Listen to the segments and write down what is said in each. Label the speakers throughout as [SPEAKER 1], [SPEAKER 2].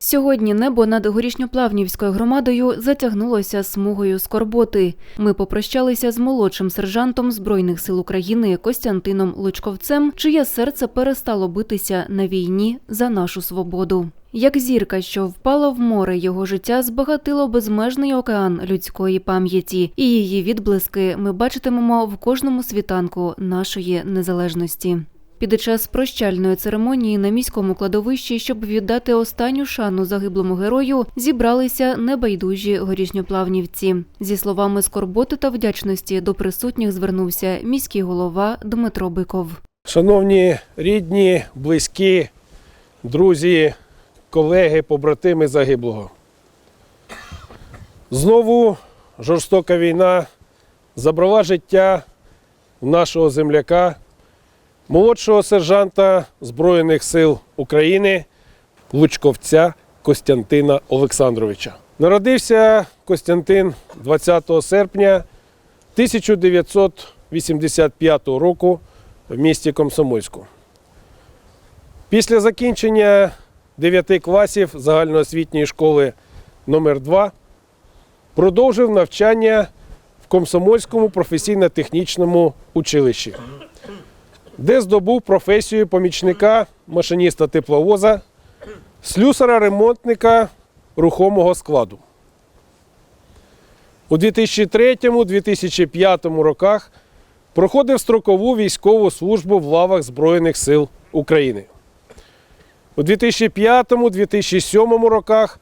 [SPEAKER 1] Сьогодні небо над горішньоплавнівською громадою затягнулося смугою скорботи. Ми попрощалися з молодшим сержантом Збройних сил України Костянтином Лучковцем, чиє серце перестало битися на війні за нашу свободу. Як зірка, що впала в море, його життя збагатило безмежний океан людської пам'яті, і її відблиски ми бачитимемо в кожному світанку нашої незалежності. Під час прощальної церемонії на міському кладовищі, щоб віддати останню шану загиблому герою, зібралися небайдужі горішньоплавнівці. Зі словами скорботи та вдячності до присутніх звернувся міський голова Дмитро Биков.
[SPEAKER 2] Шановні рідні, близькі, друзі, колеги, побратими загиблого. Знову жорстока війна забрала життя нашого земляка, молодшого сержанта Збройних сил України Лучковця Костянтина Олександровича. Народився Костянтин 20 серпня 1985 року в місті Комсомольську. Після закінчення 9 класів загальноосвітньої школи номер 2 продовжив навчання в Комсомольському професійно-технічному училищі, де здобув професію помічника машиніста тепловоза, слюсара-ремонтника рухомого складу. У 2003-2005 роках проходив строкову військову службу в лавах Збройних сил України. У 2005-2007 роках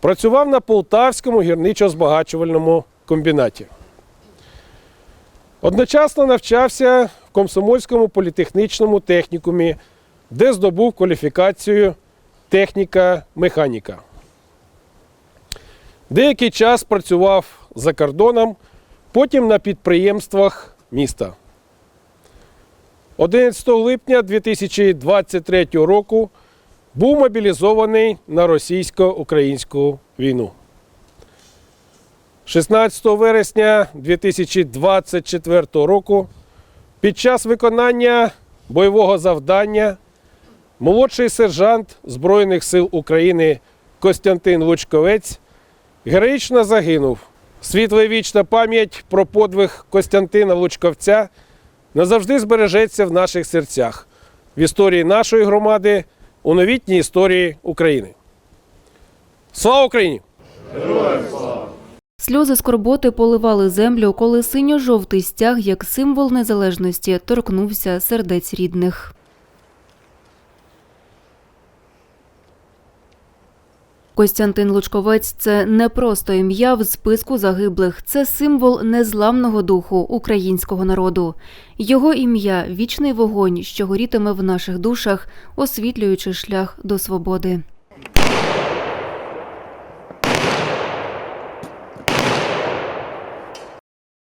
[SPEAKER 2] працював на Полтавському гірничо-збагачувальному комбінаті. Одночасно навчався Комсомольському політехнічному технікумі, де здобув кваліфікацію техніка-механіка. Деякий час працював за кордоном, потім на підприємствах міста. 11 липня 2023 року був мобілізований на російсько-українську війну. 16 вересня 2024 року під час виконання бойового завдання молодший сержант Збройних сил України Костянтин Лучковець героїчно загинув. Світла і вічна пам'ять про подвиг Костянтина Лучковця назавжди збережеться в наших серцях, в історії нашої громади, у новітній історії України. Слава Україні!
[SPEAKER 1] Сльози скорботи поливали землю, коли синьо-жовтий стяг, як символ незалежності, торкнувся сердець рідних. Костянтин Лучковець це не просто ім'я в списку загиблих, це символ незламного духу українського народу. Його ім'я вічний вогонь, що горітиме в наших душах, освітлюючи шлях до свободи.